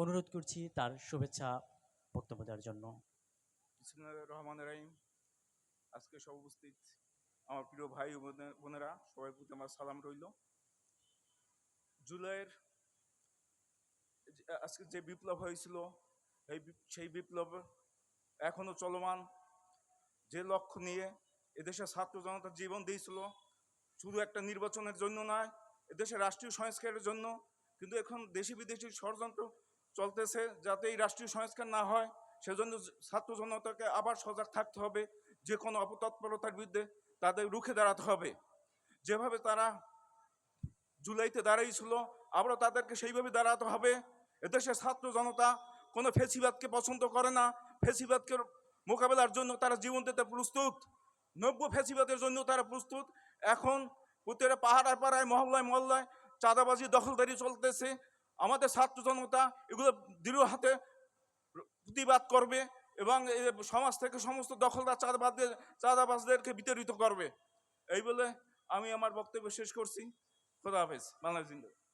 অনুরোধ করছি তার শুভেচ্ছা বক্তব্য দেওয়ার জন্য। রহমান রাহিম। আজকে সব উপস্থিত আমার প্রিয় ভাই বোনেরা, সবাই প্রতি আমার সালাম রইল। জুলাইয়ের আজকে যে বিপ্লব হয়েছিল সেই বিপ্লব এখনও চলমান। যে লক্ষ্য নিয়ে এদেশের ছাত্র জনতার জীবন দিয়েছিল, শুধু একটা নির্বাচনের জন্য নয়, এদেশের রাষ্ট্রীয় সংস্কারের জন্য। কিন্তু এখন দেশি বিদেশি ষড়যন্ত্র চলতেছে যাতে এই রাষ্ট্রীয় সংস্কার না হয়, সেজন্য ছাত্র জনতাকে আবার সজাগ থাকতে হবে যে কোনো অপতৎপরতার বিরুদ্ধে তাদের রুখে দাঁড়াতে হবে। যেভাবে তারা জুলাইতে দাঁড়িয়েছিল, আবারও তাদেরকে সেইভাবে দাঁড়াতে হবে। এদেশের ছাত্র জনতা কোনো ফেসিবাদকে পছন্দ করে না। ফেসিবাদকে মোকাবেলার জন্য তারা জীবন দিতে প্রস্তুত। নব্য ফেসিবাদের জন্য তারা প্রস্তুত। এখন প্রতিটা পাহাড়ায় পাড়ায়, মহল্লায় মহল্লায় চাঁদাবাজি, দখলদারি চলতেছে। আমাদের ছাত্র জনতা এগুলো দৃঢ় হাতে প্রতিবাদ করবে এবং সমাজ থেকে সমস্ত দখলদার চাঁদাবাদদের চাঁদাবাজদেরকে বিতাড়িত করবে। এই বলে আমি আমার বক্তব্য শেষ করছি। খোদা হাফেজ। বাংলা জিন্দাবাদ।